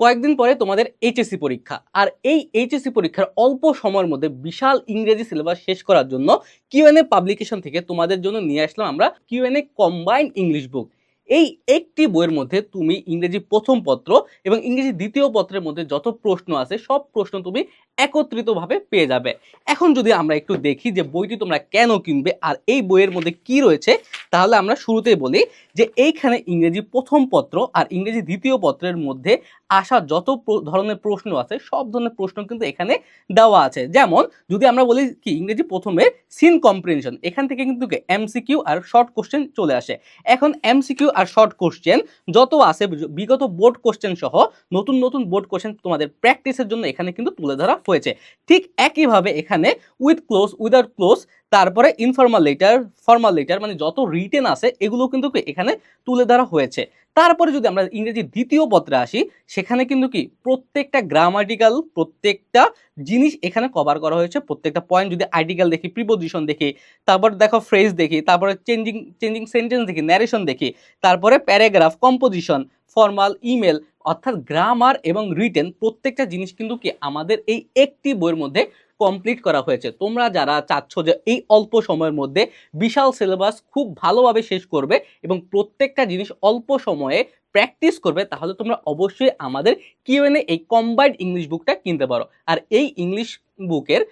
কয়েকদিন পরে তোমাদের এইচএসসি পরীক্ষা। আর এই এইচএসসি পরীক্ষার অল্প সময়ের মধ্যে বিশাল ইংরেজি সিলেবাস শেষ করার জন্য কিউএনএ পাবলিকেশন থেকে তোমাদের জন্য নিয়ে আসলাম আমরা কিউএনএ কম্বাইন্ড ইংলিশ বুক এই একটি বইয়ের মধ্যে তুমি ইংরেজি প্রথম পত্র এবং ইংরেজি দ্বিতীয় পত্রের মধ্যে যত প্রশ্ন আছে, সব প্রশ্ন তুমি একত্রিতভাবে পেয়ে যাবে। এখন যদি আমরা একটু দেখি যে বইটি তোমরা কেন কিনবে আর এই বইয়ের মধ্যে কি রয়েছে, তাহলে আমরা শুরুতেই বলি যে এইখানে ইংরেজি প্রথম পত্র আর ইংরেজি দ্বিতীয় পত্রের মধ্যে আসা যত ধরনের প্রশ্ন আছে, সব ধরনের প্রশ্ন কিন্তু এখানে দেওয়া আছে। যেমন যদি আমরা বলি কি, ইংরেজি প্রথমে সিন কম্প্রিহেনশন এখান থেকে কিন্তু এমসিকিউ আর শর্ট কোশ্চেন চলে আসে। এখন এমসিকিউ আর শর্ট কোশ্চেন যত আছে বিগত বোর্ড কোশ্চেন সহ নতুন নতুন বোর্ড কোশ্চেন তোমাদের প্র্যাকটিসের জন্য এখানে কিন্তু তুলে ধরা হয়েছে। ঠিক একইভাবে এখানে উইথ ক্লোজ উইদাউট ক্লোজ তারপরে ইনফর্মাল লেটার ফর্মাল লেটার মানে যত রিটেন আছে, এগুলো কিন্তু এখানে তুলে ধরা হয়েছে। তারপরে যদি আমরা ইংরেজি দ্বিতীয় পত্রে আসি, সেখানে কিন্তু কি প্রত্যেকটা গ্রামাটিক্যাল প্রত্যেকটা জিনিস এখানে কভার করা হয়েছে। প্রত্যেকটা পয়েন্ট যদি আর্টিকেল দেখি প্রিপোজিশন দেখি, তারপর দেখো ফ্রেজ দেখি, তারপরে চেঞ্জিং চেঞ্জিং সেন্টেন্স দেখি ন্যারেশন দেখি, তারপরে প্যারাগ্রাফ কম্পোজিশন ফর্মাল ইমেল অর্থাৎ গ্রামার এবং রিটেন প্রত্যেকটা জিনিস কিন্তু কি আমাদের এই একটি বইয়ের মধ্যে কমপ্লিট করা হয়েছে। তোমরা যারা চাচ্ছ যে এই অল্প সময়ের মধ্যে বিশাল সিলেবাস খুব ভালোভাবে শেষ করবে এবং প্রত্যেকটা জিনিস অল্প সময়ে প্র্যাকটিস করবে, তাহলে তোমরা অবশ্যই আমাদের কিউএনএ এই কম্বাইন্ড ইংলিশ বুকটা কিনতে পারো। আর এই ইংলিশ বুকের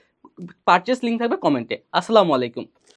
পারচেস লিঙ্ক থাকবে কমেন্টে আসসালামু আলাইকুম।